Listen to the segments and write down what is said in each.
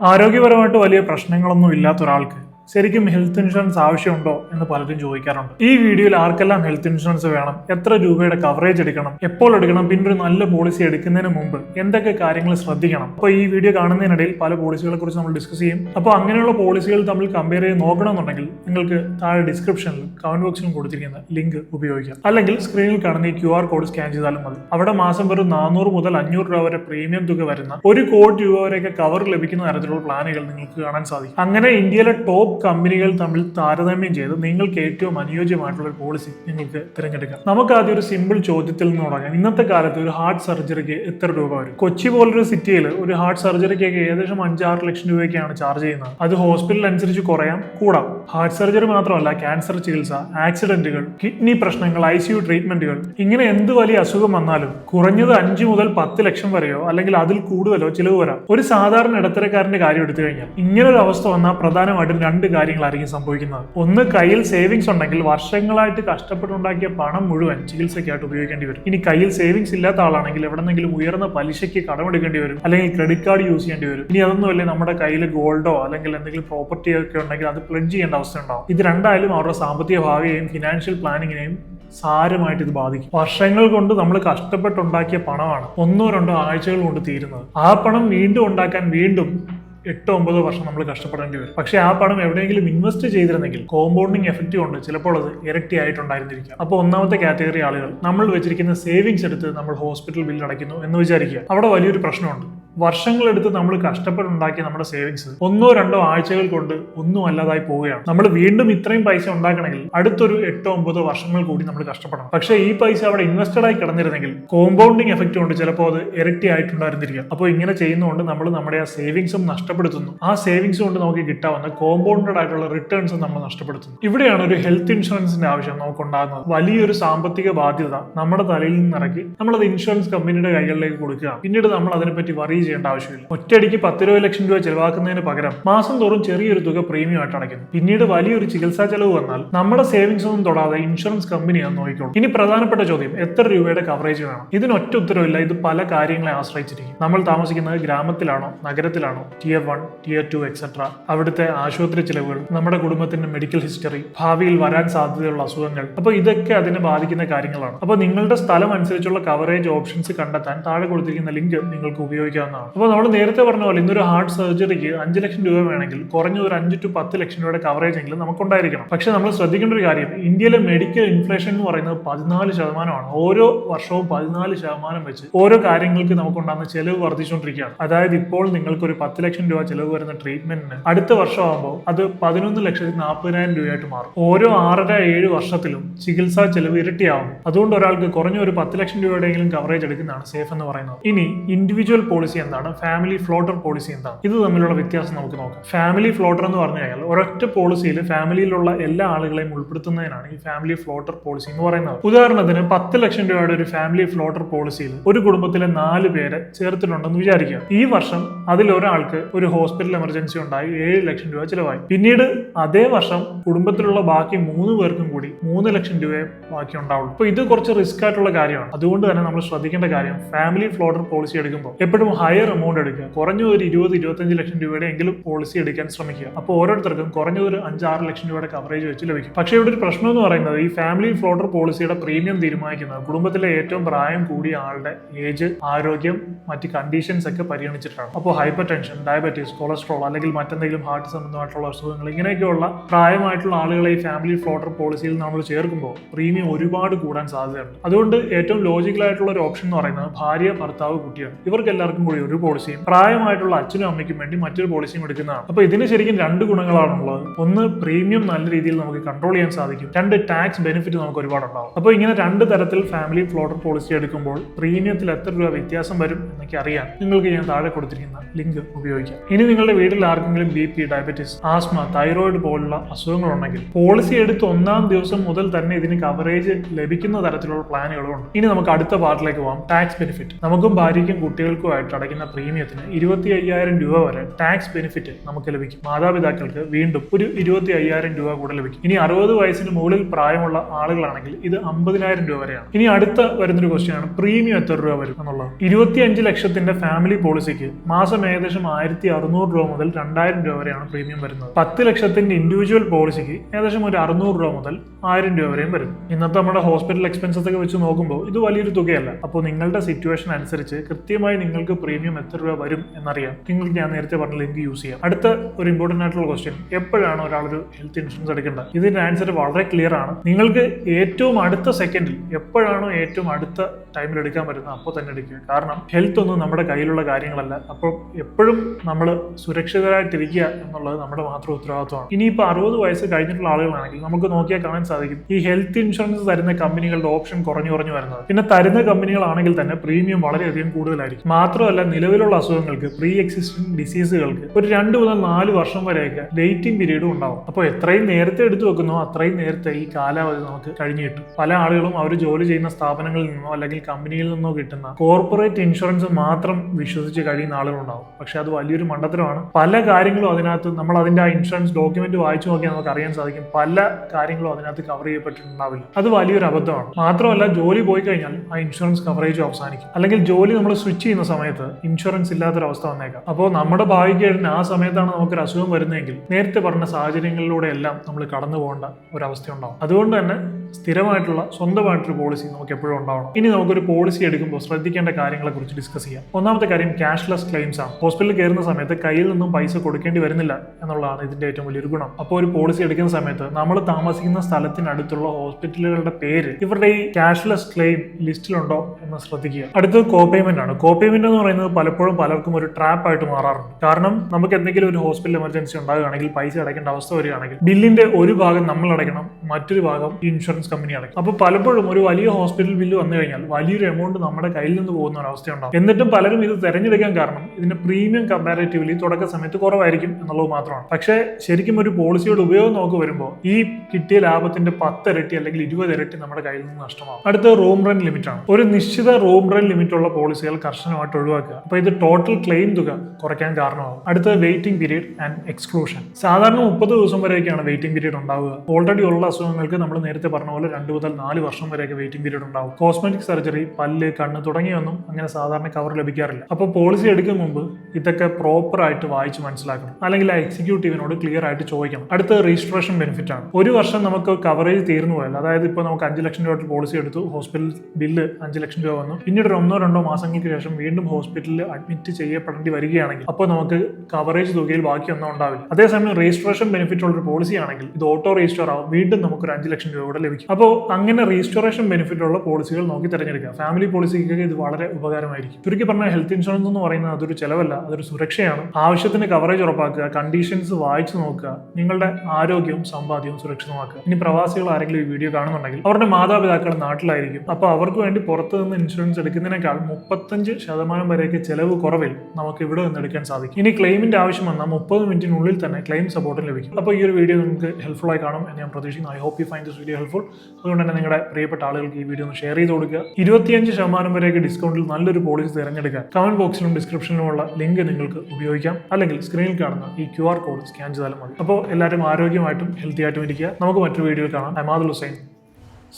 ആരോഗ്യപരമായിട്ട് വലിയ പ്രശ്നങ്ങളൊന്നും ഇല്ലാത്ത ഒരാൾക്ക് ശരിക്കും ഹെൽത്ത് ഇൻഷുറൻസ് ആവശ്യമുണ്ടോ എന്ന് പലരും ചോദിക്കാറുണ്ട്. ഈ വീഡിയോയിൽ ആർക്കെല്ലാം ഹെൽത്ത് ഇൻഷുറൻസ് വേണം? എത്ര രൂപയുടെ കവറേജ് എടുക്കണം? എപ്പോൾ എടുക്കണം? പിന്നെ ഒരു നല്ല പോളിസി എടുക്കുന്നതിന് മുമ്പ് എന്തൊക്കെ കാര്യങ്ങൾ ശ്രദ്ധിക്കണം? അപ്പോൾ ഈ വീഡിയോ കാണുന്നതിനിടയിൽ പല പോളിസികളെ കുറിച്ച് നമ്മൾ ഡിസ്കസ് ചെയ്യും. അപ്പോൾ അങ്ങനെയുള്ള പോളിസികൾ തമ്മിൽ കമ്പയർ ചെയ്ത് നോക്കണമെന്നുണ്ടെങ്കിൽ നിങ്ങൾക്ക് താഴെ ഡിസ്ക്രിപ്ഷനിൽ കമന്റ് ബോക്സിലും കൊടുത്തിരിക്കുന്ന ലിങ്ക് ഉപയോഗിക്കാം. അല്ലെങ്കിൽ സ്ക്രീനിൽ കാണുന്ന ഈ ക്യു ആർ കോഡ് സ്കാൻ ചെയ്താലും മതി. അവിടെ മാസം വെറും നാനൂറ് മുതൽ അഞ്ഞൂറ് രൂപ വരെ പ്രീമിയം തുക വരുന്ന ഒരു കോടി രൂപ വരെയൊക്കെ കവർ ലഭിക്കുന്ന തരത്തിലുള്ള പ്ലാനുകൾ നിങ്ങൾക്ക് കാണാൻ സാധിക്കും. അങ്ങനെ ഇന്ത്യയിലെ ടോപ്പ് കമ്പനികൾ തമ്മിൽ താരതമ്യം ചെയ്ത് നിങ്ങൾക്ക് ഏറ്റവും അനുയോജ്യമായിട്ടുള്ള ഒരു പോളിസി നിങ്ങൾക്ക് തിരഞ്ഞെടുക്കാം. നമുക്ക് ആദ്യം ഒരു സിമ്പിൾ ചോദ്യത്തിൽ നിന്ന് തുടങ്ങാം. ഇന്നത്തെ കാലത്ത് ഒരു ഹാർട്ട് സർജറിക്ക് എത്ര രൂപ വരും? കൊച്ചി പോലൊരു സിറ്റിയിൽ ഒരു ഹാർട്ട് സർജറിക്കൊക്കെ ഏകദേശം അഞ്ചാറ് ലക്ഷം രൂപയ്ക്കാണ് ചാർജ് ചെയ്യുന്നത്. അത് ഹോസ്പിറ്റൽ അനുസരിച്ച് കുറയാം കൂടാം. ഹാർട്ട് സർജറി മാത്രമല്ല ക്യാൻസർ ചികിത്സ ആക്സിഡന്റുകൾ കിഡ്നി പ്രശ്നങ്ങൾ ഐ സി യു ട്രീറ്റ്മെന്റുകൾ ഇങ്ങനെ എന്ത് വലിയ അസുഖം വന്നാലും കുറഞ്ഞത് അഞ്ച് മുതൽ പത്ത് ലക്ഷം വരെയോ അല്ലെങ്കിൽ അതിൽ കൂടുതലോ ചിലവ് വരാം. ഒരു സാധാരണ ഇടത്തരക്കാരന്റെ കാര്യം എടുത്തു കഴിഞ്ഞാൽ ഇങ്ങനെ ഒരു അവസ്ഥ വന്നാൽ പ്രധാനമായിട്ടും രണ്ട് കാര്യങ്ങളായിരിക്കും സംഭവിക്കുന്നത്. ഒന്ന് കയ്യിൽ സേവിങ്സ് ഉണ്ടെങ്കിൽ വർഷങ്ങളായിട്ട് കഷ്ടപ്പെട്ടുണ്ടാക്കിയ പണം മുഴുവൻ ചികിത്സയ്ക്കായിട്ട് ഉപയോഗിക്കേണ്ടി വരും. ഇനി കയ്യിൽ സേവിങ്സ് ഇല്ലാത്ത ആളാണെങ്കിൽ എവിടെന്നെങ്കിലും ഉയർന്ന പലിശയ്ക്ക് കടമെടുക്കേണ്ടി വരും. അല്ലെങ്കിൽ ക്രെഡിറ്റ് കാർഡ് യൂസ് ചെയ്യേണ്ടി വരും. ഇനി അതൊന്നുമല്ലേ നമ്മുടെ കയ്യിൽ ഗോൾഡോ അല്ലെങ്കിൽ എന്തെങ്കിലും പ്രോപ്പർട്ടി ഒക്കെ ഉണ്ടെങ്കിൽ അത് പ്ലഡ്ജ് ചെയ്യേണ്ട അവസ്ഥ ഉണ്ടാവും. ഇത് രണ്ടായാലും അവരുടെ സാമ്പത്തിക ഭാവിയെയും ഫിനാൻഷ്യൽ പ്ലാനിങ്ങിനെയും സാരമായിട്ട് ഇത് ബാധിക്കും. വർഷങ്ങൾ കൊണ്ട് നമ്മൾ കഷ്ടപ്പെട്ടുണ്ടാക്കിയ പണമാണ് ഒന്നോ രണ്ടോ ആഴ്ചകൾ കൊണ്ട് തീരുന്നത്. ആ പണം വീണ്ടും ഉണ്ടാക്കാൻ വീണ്ടും എട്ടോ ഒമ്പതോ വർഷം നമ്മൾ കഷ്ടപ്പെടേണ്ടി വരും. പക്ഷേ ആ പണം എവിടെയെങ്കിലും ഇൻവെസ്റ്റ് ചെയ്തിരുന്നെങ്കിൽ കോമ്പൗണ്ടിങ് എഫക്റ്റ് കൊണ്ട് ചിലപ്പോൾ അത് ഇരട്ടി ആയിട്ടുണ്ടായിരുന്നിരിക്കാം. അപ്പോൾ ഒന്നാമത്തെ കാറ്റഗറി ആളുകൾ. നമ്മൾ വെച്ചിരിക്കുന്ന സേവിങ്സ് എടുത്ത് നമ്മൾ ഹോസ്പിറ്റൽ ബില്ല് അടയ്ക്കുന്നു എന്ന് വിചാരിക്കുക. അവിടെ വലിയൊരു പ്രശ്നമുണ്ട്. വർഷങ്ങളെടുത്ത് നമ്മൾ കഷ്ടപ്പെട്ടുണ്ടാക്കിയ നമ്മുടെ സേവിങ്സ് ഒന്നോ രണ്ടോ ആഴ്ചകൾ കൊണ്ട് ഒന്നും അല്ലാതായി പോവുകയാണ്. നമ്മൾ വീണ്ടും ഇത്രയും പൈസ ഉണ്ടാക്കണമെങ്കിൽ അടുത്തൊരു എട്ടോ ഒമ്പതോ വർഷങ്ങൾ കൂടി നമ്മൾ കഷ്ടപ്പെടണം. പക്ഷേ ഈ പൈസ അവിടെ ഇൻവെസ്റ്റഡ് ആയി കിടന്നിരുന്നെങ്കിൽ കോമ്പൗണ്ടിങ് എഫക്റ്റ് കൊണ്ട് ചിലപ്പോൾ അത് ഇരട്ടി ആയിട്ടുണ്ടായിരുന്നിരിക്കാം. അപ്പോൾ ഇങ്ങനെ ചെയ്യുന്നതുകൊണ്ട് നമ്മൾ നമ്മുടെ ആ സേവിങ്സും നഷ്ടപ്പെടുത്തുന്നു. ആ സേവിങ്സ് കൊണ്ട് നമുക്ക് കിട്ടാവുന്ന കോമ്പൗണ്ടഡ് ആയിട്ടുള്ള റിട്ടേൺസും നമ്മൾ നഷ്ടപ്പെടുത്തുന്നു. ഇവിടെയാണ് ഒരു ഹെൽത്ത് ഇൻഷുറൻസിന്റെ ആവശ്യം നമുക്ക് ഉണ്ടാകുന്നത് വലിയൊരു സാമ്പത്തിക ബാധ്യത നമ്മുടെ തലയിൽ നിന്ന് ഇറക്കി നമ്മളത് ഇൻഷുറൻസ് കമ്പനിയുടെ കൈകളിലേക്ക് കൊടുക്കുക പിന്നീട് നമ്മൾ അതിനെപ്പറ്റി വറി ചെയ്യേണ്ട ആവശ്യമില്ല. ഒറ്റയടിക്ക് പത്ത് ഇരുപത് ലക്ഷം രൂപ ചെലവാക്കുന്നതിന് പകരം മാസം തോറും ചെറിയൊരു തുക പ്രീമിയം ആയിട്ട് അടയ്ക്കുന്നു. പിന്നീട് വലിയൊരു ചികിത്സാ ചെലവ് വന്നാൽ നമ്മുടെ സേവിങ്സ് ഒന്നും തൊടാതെ ഇൻഷുറൻസ് കമ്പനി അത് നോക്കിക്കോളും. ഇനി പ്രധാനപ്പെട്ട ചോദ്യം എത്ര രൂപയുടെ കവറേജ് വേണം? ഇതിനൊറ്റ ഉത്തരവില്ല ഇത് പല കാര്യങ്ങളെ ആശ്രയിച്ചിരിക്കും. നമ്മൾ താമസിക്കുന്നത് ഗ്രാമത്തിലാണോ നഗരത്തിലാണോ? Tier one tier two etcetera അവിടുത്തെ ആശുപത്രി ചിലവുകൾ നമ്മുടെ കുടുംബത്തിന്റെ മെഡിക്കൽ ഹിസ്റ്ററി ഭാവിയിൽ വരാൻ സാധ്യതയുള്ള അസുഖങ്ങൾ. അപ്പോൾ ഇതൊക്കെ അതിനെ ബാധിക്കുന്ന കാര്യങ്ങളാണ്. അപ്പോൾ നിങ്ങളുടെ സ്ഥലം അനുസരിച്ചുള്ള കവറേജ് ഓപ്ഷൻസ് കണ്ടെത്താൻ താഴെ കൊടുത്തിരിക്കുന്ന ലിങ്ക് നിങ്ങൾക്ക് ഉപയോഗിക്കാവുന്നതാണ്. അപ്പോൾ നമ്മൾ നേരത്തെ പറഞ്ഞ പോലെ ഇന്നൊരു ഹാർട്ട് സർജറിക്ക് അഞ്ച് ലക്ഷം രൂപ വേണമെങ്കിൽ കുറഞ്ഞ ഒരു അഞ്ച് ടു പത്ത് ലക്ഷം രൂപയുടെ കവറേജ് എങ്കിലും നമുക്കുണ്ടായിരിക്കണം. പക്ഷെ നമ്മൾ ശ്രദ്ധിക്കേണ്ട ഒരു കാര്യം ഇന്ത്യയിലെ മെഡിക്കൽ ഇൻഫ്ലേഷൻ എന്ന് പറയുന്നത് പതിനാല് ശതമാനമാണ്. ഓരോ വർഷവും പതിനാല് ശതമാനം വെച്ച് ഓരോ കാര്യങ്ങൾക്ക് നമുക്കുണ്ടാകുന്ന ചെലവ് വർദ്ധിച്ചുകൊണ്ടിരിക്കുകയാണ്. അതായത് ഇപ്പോൾ നിങ്ങൾക്ക് ഒരു പത്ത് ലക്ഷം രൂപ ചെലവ് വരുന്ന ട്രീറ്റ്മെന്റിന് അടുത്ത വർഷമാകുമ്പോൾ അത് പതിനൊന്ന് ലക്ഷത്തി നാൽപ്പതിനായിരം രൂപയായിട്ട് മാറും. ഓരോ ആറര ഏഴ് വർഷത്തിലും ചികിത്സാ ചെലവ് ഇരട്ടിയാവും. അതുകൊണ്ട് ഒരാൾക്ക് കുറഞ്ഞ ഒരു പത്ത് ലക്ഷം രൂപയുടെയെങ്കിലും കവറേജ് എടുക്കുന്നതാണ് സേഫ് എന്ന് പറയുന്നത്. ഇനി ഇൻഡിവിജ്വൽ പോളിസി എന്താണ്? ഫാമിലി ഫ്ലോട്ടർ പോളിസി എന്താണ്? ഇത് തമ്മിലുള്ള വ്യത്യാസം നമുക്ക് നോക്കാം. ഫാമിലി ഫ്ലോട്ടർ എന്ന് പറഞ്ഞു കഴിഞ്ഞാൽ ഒരൊറ്റ പോളിസിയിൽ ഫാമിലിയിലുള്ള എല്ലാ ആളുകളെയും ഉൾപ്പെടുത്തുന്നതിനാണ് ഈ ഫാമിലി ഫ്ലോട്ടർ പോളിസി എന്ന് പറയുന്നത്. ഉദാഹരണത്തിന് പത്ത് ലക്ഷം രൂപയുടെ ഒരു ഫാമിലി ഫ്ലോട്ടർ പോളിസിയിൽ ഒരു കുടുംബത്തിലെ നാല് പേരെ ചേർത്തിട്ടുണ്ടെന്ന് വിചാരിക്കുക. ഈ വർഷം അതിൽ ഒരാൾക്ക് ഒരു ഹോസ്പിറ്റൽ എമർജൻസി ഉണ്ടായി ഏഴ് ലക്ഷം രൂപ ചിലവായി. പിന്നീട് അതേ വർഷം കുടുംബത്തിലുള്ള ബാക്കി മൂന്ന് പേർക്കും കൂടി മൂന്ന് ലക്ഷം രൂപയെ ബാക്കി ഉണ്ടാവുള്ളൂ. അപ്പോൾ ഇത് കുറച്ച് റിസ്ക് ആയിട്ടുള്ള കാര്യമാണ്. അതുകൊണ്ട് തന്നെ നമ്മൾ ശ്രദ്ധിക്കേണ്ട കാര്യം ഫാമിലി ഫ്ലോട്ടർ പോളിസി എടുക്കുമ്പോൾ എപ്പോഴും ഹയർ എമൗണ്ട് എടുക്കുക. കുറഞ്ഞ ഒരു ഇരുപത് ഇരുപത്തഞ്ച് ലക്ഷം രൂപയുടെ എങ്കിലും പോളിസി എടുക്കാൻ ശ്രമിക്കുക. അപ്പോൾ ഓരോരുത്തർക്കും കുറഞ്ഞ ഒരു അഞ്ചാറ് ലക്ഷം രൂപയുടെ കവറേജ് വെച്ച് ലഭിക്കും. പക്ഷേ ഇവിടെ ഒരു പ്രശ്നം എന്ന് പറയുന്നത് ഈ ഫാമിലി ഫ്ലോട്ടർ പോളിസിയുടെ പ്രീമിയം തീരുമാനിക്കുന്നത് കുടുംബത്തിലെ ഏറ്റവും പ്രായം കൂടിയ ആളുടെ ഏജ് ആരോഗ്യം മറ്റ് കണ്ടീഷൻസ് ഒക്കെ പരിഗണിച്ചിട്ടാണ്. അപ്പോൾ ഹൈപ്പർ ടെൻഷൻ ഡയബറ്റീസ് കൊളസ്ട്രോൾ അല്ലെങ്കിൽ മറ്റെന്തെങ്കിലും ഹാർട്ട് സംബന്ധമായിട്ടുള്ള അസുഖങ്ങൾ ഇങ്ങനെയൊക്കെയുള്ള പ്രായമായിട്ടുള്ള ആളുകളെ ഈ ഫാമിലി ഫ്ലോട്ടർ പോളിസിയിൽ നമ്മൾ ചേർക്കുമ്പോൾ പ്രീമിയം ഒരുപാട് കൂടാൻ സാധ്യതയുണ്ട്. അതുകൊണ്ട് ഏറ്റവും ലോജിക്കൽ ആയിട്ടുള്ള ഒരു ഓപ്ഷൻ എന്ന് പറയുന്നത് ഭാര്യ ഭർത്താവ് കുട്ടിയാണ്. ഇവർക്ക് എല്ലാവർക്കും കൂടി ഒരു പോളിസിയും പ്രായമായിട്ടുള്ള അച്ഛനും അമ്മയ്ക്കും വേണ്ടി മറ്റൊരു പോളിസിയും എടുക്കുന്നതാണ്. അപ്പോൾ ഇതിന് ശരിക്കും രണ്ട് ഗുണങ്ങളാണുള്ളത്. ഒന്ന് പ്രീമിയം നല്ല രീതിയിൽ നമുക്ക് കൺട്രോൾ ചെയ്യാൻ സാധിക്കും. രണ്ട് ടാക്സ് ബെനിഫിറ്റ് നമുക്ക് ഒരുപാട് ഉണ്ടാവും അപ്പോൾ ഇങ്ങനെ രണ്ട് തരത്തിൽ ഫാമിലി ഫ്ലോട്ടർ പോളിസി എടുക്കുമ്പോൾ പ്രീമിയത്തിൽ എത്ര രൂപ വ്യത്യാസം വരും എന്നൊക്കെ അറിയാൻ നിങ്ങൾക്ക് ഞാൻ താഴെ കൊടുത്തിരിക്കുന്ന ലിങ്ക് ഉപയോഗിക്കാം. ഇനി നിങ്ങളുടെ വീട്ടിൽ ആർക്കെങ്കിലും B P diabetes asthma thyroid പോലുള്ള അസുഖങ്ങൾ ഉണ്ടെങ്കിൽ പോളിസി എടുത്ത് ഒന്നാം ദിവസം മുതൽ തന്നെ ഇതിന് കവറേജ് ലഭിക്കുന്ന തരത്തിലുള്ള പ്ലാനുകളുണ്ട് ഇനി നമുക്ക് അടുത്ത പാർട്ടിലേക്ക് പോകാം ടാക്സ് ബെനിഫിറ്റ് നമുക്കും ഭാര്യയ്ക്കും കുട്ടികൾക്കുമായിട്ട് അടയ്ക്കുന്ന അടയ്ക്കുന്ന പ്രീമിയത്തിന് ഇരുപത്തി അയ്യായിരം രൂപ വരെ ടാക്സ് ബെനിഫിറ്റ് നമുക്ക് ലഭിക്കും. മാതാപിതാക്കൾക്ക് വീണ്ടും ഒരു ഇരുപത്തി അയ്യായിരം രൂപ കൂടെ ലഭിക്കും. ഇനി അറുപത് വയസ്സിന് മുകളിൽ പ്രായമുള്ള ആളുകളാണെങ്കിൽ ഇത് അമ്പതിനായിരം രൂപ വരെയാണ്. ഇനി അടുത്ത വരുന്നൊരു ക്വസ്റ്റ്യൻ ആണ് പ്രീമിയം എത്ര രൂപ വരും എന്നുള്ളത്. ഇരുപത്തിയഞ്ച് ലക്ഷത്തിന്റെ ഫാമിലി പോളിസിക്ക് മാസം ഏകദേശം ആയിരത്തി അറുന്നൂറ് രൂപ മുതൽ രണ്ടായിരം രൂപ വരെയാണ് പ്രീമിയം വരുന്നത്. പത്ത് ലക്ഷത്തിന്റെ ഇൻഡിവിജ്വൽ പോളിസിക്ക് ഏകദേശം ഒരു അറുന്നൂറ് രൂപ മുതൽ ആയിരം രൂപ വരെയും വരും. ഇന്നത്തെ നമ്മുടെ ഹോസ്പിറ്റൽ എക്സ്പെൻസസ് ഒക്കെ വെച്ച് നോക്കുമ്പോൾ ഇത് വലിയൊരു തുകയല്ല. അപ്പോൾ നിങ്ങളുടെ സിറ്റുവേഷൻ അനുസരിച്ച് കൃത്യമായി നിങ്ങൾക്ക് പ്രീമിയം എത്ര രൂപ വരും എന്നറിയാം. നിങ്ങൾക്ക് ഞാൻ നേരത്തെ പറഞ്ഞ ലിങ്ക് യൂസ് ചെയ്യാം. അടുത്ത ഒരു ഇമ്പോർട്ടന്റ് ആയിട്ടുള്ള ക്വസ്റ്റ്യൻ എപ്പോഴാണ് ഒരാൾ ഒരു ഹെൽത്ത് ഇൻഷുറൻസ് എടുക്കേണ്ടത്? ഇതിന്റെ ആൻസർ വളരെ ക്ലിയർ ആണ്. നിങ്ങൾക്ക് ഏറ്റവും അടുത്ത സെക്കൻഡിൽ എപ്പോഴാണോ ഏറ്റവും അടുത്ത ടൈമിൽ എടുക്കാൻ പറ്റുന്നത് അപ്പോൾ തന്നെ എടുക്കുക. കാരണം ഹെൽത്ത് ഒന്നും നമ്മുടെ കയ്യിലുള്ള കാര്യങ്ങളല്ല. അപ്പോൾ എപ്പോഴും നമ്മൾ സുരക്ഷിതരായിട്ടിരിക്കുക എന്നുള്ളത് നമ്മുടെ മാത്രം ഉത്തരവാദിത്വമാണ്. ഇനിയിപ്പോൾ അറുപത് വയസ്സ് കഴിഞ്ഞിട്ടുള്ള ആളുകളാണെങ്കിൽ നമുക്ക് നോക്കിയാൽ കാണാൻ സാധിക്കും. ഈ ഹെൽത്ത് ഇൻഷുറൻസ് തരുന്ന കമ്പനികളുടെ ഓപ്ഷൻ കുറഞ്ഞു കുറഞ്ഞു വരുന്നത്. പിന്നെ തരുന്ന കമ്പനികളാണെങ്കിൽ തന്നെ പ്രീമിയം വളരെയധികം കൂടുതലായിരിക്കും. മാത്രമല്ല നിലവിലുള്ള അസുഖങ്ങൾക്ക് പ്രീ എക്സിസ്റ്റിംഗ് ഡിസീസുകൾക്ക് ഒരു രണ്ട് മുതൽ നാല് വർഷം വരെയൊക്കെ വെയിറ്റിംഗ് പീരീഡും ഉണ്ടാവും. അപ്പോൾ എത്രയും നേരത്തെ എടുത്തു വെക്കുന്നോ അത്രയും നേരത്തെ ഈ കാലാവധി നമുക്ക് കഴിഞ്ഞു കിട്ടും. പല ആളുകളും അവർ ജോലി ചെയ്യുന്ന സ്ഥാപനങ്ങളിൽ നിന്നോ അല്ലെങ്കിൽ കമ്പനിയിൽ നിന്നോ കിട്ടുന്ന കോർപ്പറേറ്റ് ഇൻഷുറൻസ് മാത്രം വിശ്വസിച്ച് കഴിയുന്ന ആളുകളുണ്ടാവും. പക്ഷെ അത് വലിയൊരു മണ്ടത്തരമാണ്. പല കാര്യങ്ങളും അതിനകത്ത് നമ്മൾ അതിന്റെ ആ ഇൻഷുറൻസ് ഡോക്യുമെന്റ് വായിച്ചു നോക്കിയാൽ നമുക്ക് അറിയാൻ സാധിക്കും. പല കാര്യങ്ങളും അതിനകത്ത് കവർ ചെയ്യപ്പെട്ടിട്ടുണ്ടാവില്ല. അത് വലിയൊരു അബദ്ധമാണ്. മാത്രമല്ല ജോലി പോയി കഴിഞ്ഞാൽ ആ ഇൻഷുറൻസ് കവറേജ് അവസാനിക്കും. അല്ലെങ്കിൽ ജോലി നമ്മൾ സ്വിച്ച് ചെയ്യുന്ന സമയത്ത് ഇൻഷുറൻസ് ഇല്ലാത്തൊരവസ്ഥ വന്നേക്കാം. അപ്പോൾ നമ്മുടെ ഭാഗ്യക്കേടിന് ആ സമയത്താണ് നമുക്കൊരു അസുഖം വരുന്നതെങ്കിൽ നേരത്തെ പറഞ്ഞ സാഹചര്യങ്ങളിലൂടെ എല്ലാം നമ്മൾ കടന്നു പോകേണ്ട ഒരവസ്ഥ ഉണ്ടാവും അതുകൊണ്ട് തന്നെ സ്ഥിരമായിട്ടുള്ള സ്വന്തമായിട്ടൊരു പോളിസി നമുക്ക് എപ്പോഴും ഉണ്ടാവണം. ഇനി നമുക്കൊരു പോളിസി എടുക്കുമ്പോൾ ശ്രദ്ധിക്കേണ്ട കാര്യങ്ങളെ കുറിച്ച് ഡിസ്കസ് ചെയ്യാം. ഒന്നാമത്തെ കാര്യം ക്യാഷ്ലെസ് ക്ലെയിംസ് ആണ്. ഹോസ്പിറ്റലിൽ കയറുന്ന സമയത്ത് കയ്യിൽ നിന്നും പൈസ കൊടുക്കേണ്ടി വരുന്നില്ല എന്നുള്ളതാണ് ഇതിന്റെ ഏറ്റവും വലിയൊരു ഗുണം. അപ്പോൾ ഒരു പോളിസി എടുക്കുന്ന സമയത്ത് നമ്മൾ താമസിക്കുന്ന സ്ഥലത്തിനടുത്തുള്ള ഹോസ്പിറ്റലുകളുടെ പേര് ഇവരുടെ ഈ ക്യാഷ്ലെസ് ക്ലെയിം ലിസ്റ്റിലുണ്ടോ എന്ന് ശ്രദ്ധിക്കുക. അടുത്തത് കോപേയ്മെന്റ് ആണ്. കോപേയ്മെന്റ് എന്ന് പറയുന്നത് പലപ്പോഴും പലർക്കും ഒരു ട്രാപ്പ് ആയിട്ട് മാറാറുണ്ട്. കാരണം നമുക്ക് എന്തെങ്കിലും ഒരു ഹോസ്പിറ്റൽ എമർജൻസി ഉണ്ടാകുകയാണെങ്കിൽ പൈസ അടയ്ക്കേണ്ട അവസ്ഥ വരികയാണെങ്കിൽ ബില്ലിന്റെ ഒരു ഭാഗം നമ്മൾ അടയ്ക്കണം മറ്റൊരു ഭാഗം ഇൻഷുറൻസ് കമ്പനി അടയ്ക്കും. അപ്പോൾ പലപ്പോഴും ഒരു വലിയ ഹോസ്പിറ്റൽ ബില്ല് വന്നു കഴിഞ്ഞാൽ വലിയൊരു എമൗണ്ട് നമ്മുടെ കയ്യിൽ നിന്ന് പോകുന്ന ഒരു അവസ്ഥ ഉണ്ടാവും എന്നിട്ടും പലരും ഇത് തിരഞ്ഞെടുക്കാൻ കാരണം ഇതിന്റെ പ്രീമിയം കമ്പാരിറ്റീവ്ലി തുടക്ക സമയത്ത് കുറവായിരിക്കും എന്നുള്ളത് മാത്രമാണ്. പക്ഷേ ശരിക്കും ഒരു പോളിസിയുടെ ഉപയോഗം നോക്കി വരുമ്പോൾ ഈ കിട്ടിയ ലാഭത്തിന്റെ പത്ത് ഇരട്ടി അല്ലെങ്കിൽ ഇരുപത് ഇരട്ടി നമ്മുടെ കയ്യിൽ നിന്ന് നഷ്ടമാകും അടുത്ത റൂം റെന്റ് ലിമിറ്റ് ആണ്. ഒരു നിശ്ചിത റൂം റെന്റ് ലിമിറ്റ് ഉള്ള പോളിസികൾ കർശനമായിട്ട് ഒഴിവാക്കുക. അപ്പോൾ ഇത് ടോട്ടൽ ക്ലെയിം തുക കുറയ്ക്കാൻ കാരണമാകും അടുത്ത വെയിറ്റിംഗ് പീരീഡ് ആൻഡ് എക്സ്ക്ലൂഷൻ സാധാരണ മുപ്പത് ദിവസം വരെയൊക്കെയാണ് വെയിറ്റിംഗ് പീരീഡ് ഉണ്ടാവുക. ഓൾറെഡി ഉള്ള അസുഖങ്ങൾക്ക് നമ്മൾ നേരത്തെ പറഞ്ഞ പോലെ രണ്ട് മുതൽ നാല് വർഷം വരെയൊക്കെ വെയിറ്റിംഗ് പീരീഡ് ഉണ്ടാവും. കോസ്മെറ്റിക് സർജറി പല്ല് കണ്ണ് തുടങ്ങിയൊന്നും അങ്ങനെ സാധാരണ കവർ ലഭിക്കാറില്ല. അപ്പോൾ പോളിസി എടുക്കും മുമ്പ് ഇതൊക്കെ പ്രോപ്പറായിട്ട് വായിച്ച് മനസ്സിലാക്കണം. അല്ലെങ്കിൽ ആ എക്സിക്യൂട്ടീവിനോട് ക്ലിയർ ആയിട്ട് ചോദിക്കണം. അടുത്ത രജിസ്ട്രേഷൻ ബെനിഫിറ്റ് ആണ്. ഒരു വർഷം നമുക്ക് കവറേജ് തീർന്നു പോയാൽ അതായത് ഇപ്പോൾ നമുക്ക് അഞ്ച് ലക്ഷം രൂപ പോളിസി എടുത്തു ഹോസ്പിറ്റൽ ബില്ല് അഞ്ച് ലക്ഷം രൂപ വന്നു. പിന്നീട് ഒരു ഒന്നോ രണ്ടോ മാസങ്ങൾക്ക് ശേഷം വീണ്ടും ഹോസ്പിറ്റലിൽ അഡ്മിറ്റ് ചെയ്യപ്പെടേണ്ടി വരികയാണെങ്കിൽ അപ്പോൾ നമുക്ക് കവറേജ് തുകയിൽ ബാക്കിയൊന്നും ഉണ്ടാവില്ല. അതേസമയം രജിസ്ട്രേഷൻ ബെനിഫിറ്റ് ഉള്ള ഒരു പോളിസി ആണെങ്കിൽ ഇത് ഓട്ടോ രജിസ്റ്റർ ആവും. വീണ്ടും നമുക്ക് ഒരു അഞ്ച് ലക്ഷം രൂപ കൂടെ ലഭിക്കും അപ്പോൾ അങ്ങനെ റീസ്റ്റോറേഷൻ ബെനിഫിറ്റ് ഉള്ള പോളിസികൾ നോക്കി തിരഞ്ഞെടുക്കുക. ഫാമിലി പോളിസിക്കൊക്കെ ഇത് വളരെ ഉപകാരമായിരിക്കും. ചുരുക്കി പറഞ്ഞാൽ ഹെൽത്ത് ഇൻഷുറൻസ് എന്ന് പറയുന്നത് അതൊരു ചിലവല്ല അതൊരു സുരക്ഷയാണ്. ആവശ്യത്തിന് കവറേജ് ഉറപ്പാക്കുക കണ്ടീഷൻസ് വായിച്ചു നോക്കുക നിങ്ങളുടെ ആരോഗ്യവും സമ്പാദ്യവും സുരക്ഷിതമാക്കുക. ഇനി പ്രവാസികൾ ആരെങ്കിലും ഈ വീഡിയോ കാണുന്നുണ്ടെങ്കിൽ അവരുടെ മാതാപിതാക്കൾ നാട്ടിലായിരിക്കും. അപ്പോൾ അവർക്ക് വേണ്ടി പുറത്തു നിന്ന് ഇൻഷുറൻസ് എടുക്കുന്നതിനേക്കാൾ മുപ്പത്തഞ്ച് ശതമാനം വരെയൊക്കെ ചെലവ് കുറവിൽ നമുക്ക് ഇവിടെ നിന്ന് എടുക്കാൻ സാധിക്കും. ഇനി ക്ലെയിമിന്റെ ആവശ്യം വന്നാൽ മുപ്പത് മിനിറ്റിനുള്ളിൽ തന്നെ ക്ലെയിം സപ്പോർട്ടും ലഭിക്കും. അപ്പോൾ ഈ ഒരു വീഡിയോ നിങ്ങൾക്ക് ഹെൽപ്ഫുൾ ആയി കാണും എന്ന് ഞാൻ പ്രതീക്ഷിക്കുന്നു. I hope you find this video helpful അതുകൊണ്ട് തന്നെ നിങ്ങളുടെ പ്രിയപ്പെട്ട ആളുകൾക്ക് ഈ വീഡിയോ ഒന്ന് ഷെയർ ചെയ്ത് കൊടുക്കുക. ഇരുപത്തിയഞ്ച് ശതമാനം വരെയൊക്കെ ഡിസ്കൗണ്ടിൽ നല്ലൊരു പോളിസി തിരഞ്ഞെടുക്കുക കമന്റ് ബോക്സിലും ഡിസ്ക്രിപ്ഷനിലുമുള്ള ലിങ്ക് നിങ്ങൾക്ക് ഉപയോഗിക്കാം. അല്ലെങ്കിൽ സ്ക്രീനിൽ കാണുന്ന ഈ ക്യു ആർ കോഡ് സ്കാൻ ചെയ്താലും മതി. അപ്പോൾ എല്ലാവരും ആരോഗ്യമായിട്ടും ഹെൽത്തി ആയിട്ടും ഇരിക്കുക. നമുക്ക് മറ്റൊരു വീഡിയോ കാണാം. അമാദുൽ ഹുസൈൻ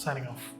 സൈനിങ് ഓഫ്